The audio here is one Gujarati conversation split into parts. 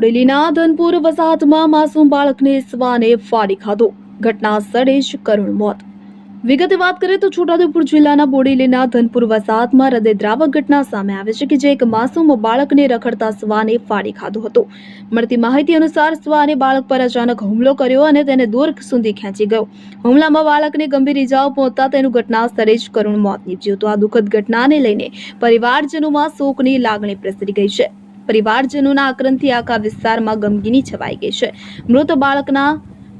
બોડેલીના ધનપુર વસાહતમાં માસૂમ બાળકને શ્વાને ફાડી ખાધો. ઘટના સ્થળે જ કરુણ મોત. વિગતે વાત કરીએ તો છોટાઉદેપુર જિલ્લાના બોડેલીના ધનપુર વસાહતમાં હૃદયદ્રાવક ઘટના સામે આવે છે કે જે એક માસૂમ બાળકને રખડતા શ્વાને ફાડી ખાધો હતો. મળતી માહિતી અનુસાર શ્વાને બાળક પર અચાનક હુમલો કર્યો અને તેને દૂર સુધી ખેંચી ગયો. હુમલામાં બાળકને ગંભીર ઇજાઓ પહોંચતા તેનું ઘટના સ્થળે જ કરુણ મોત નીપજ્યું હતું. આ દુઃખદ ઘટનાને લઈને પરિવારજનોમાં શોકની લાગણી પ્રસરી ગઈ છે. પરિવારજનોના આક્રંદથી આખા વિસ્તારમાં ગમગીની છવાઈ ગઈ છે. મૃત બાળકના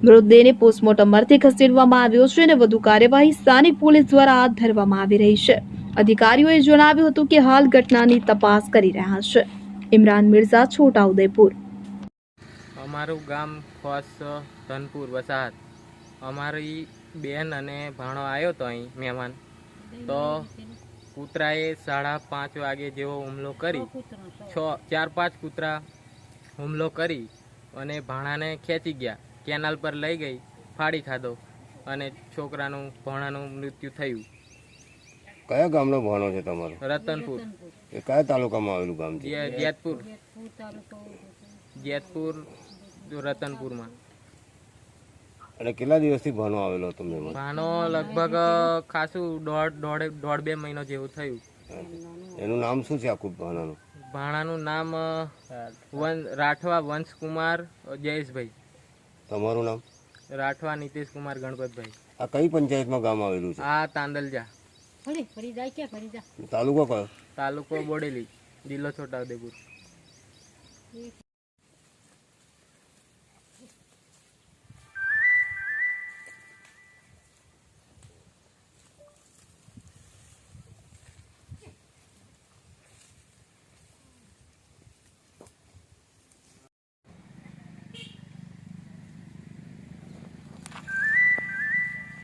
મૃતદેહને પોસ્ટમોર્ટમ અર્થે ખસેડવામાં આવ્યો છે અને વધુ કાર્યવાહી સ્થાનિક પોલીસ દ્વારા હાથ ધરવામાં આવી રહી છે. અધિકારીઓએ જણાવ્યું હતું કે હાલ ઘટનાની તપાસ કરી રહ્યા છે. ઇમરાન મિર્ઝા છોટાઉદેપુર અમારું ગામ ખોસ ધનપુર, વસાહત. અમારી બેન અને ભાણો આવ્યો તો અહીં, મહેમાન. તો કૂતરાએ સાડા પાંચ વાગે જેવો હુમલો કરી છ ચાર પાંચ કૂતરા હુમલો કરી અને ભાણાને ખેંચી ગયા. કેનાલ પર લઈ ગઈ ફાડી ખાધો અને છોકરાનું ભાણાનું મૃત્યુ થયું. કયા ગામનો ભણો છે તમારો? રતનપુર. એ કયા તાલુકામાં આવેલું ગામ છે? જેતપુર જેતપુર રતનપુરમાં. અને કેટલા દિવસથી ભાનો આવેલો તમને ભાનો લગભગ ખાસું દોઢ દોઢ દોઢ બે મહિનો જેવું થયું. એનું નામ શું છે આખું ભાણાનું? ભાણાનું નામ વન રાઠવા વંશકુમાર જયેશભાઈ. તમારું નામ? રાઠવા નીતિશ કુમાર ગણપતભાઈ. આ કઈ પંચાયતમાં ગામ આવેલું છે? આ તાંદલજા. તાલુકો કયો? તાલુકો બોડેલી જિલ્લો છોટાઉદેપુર.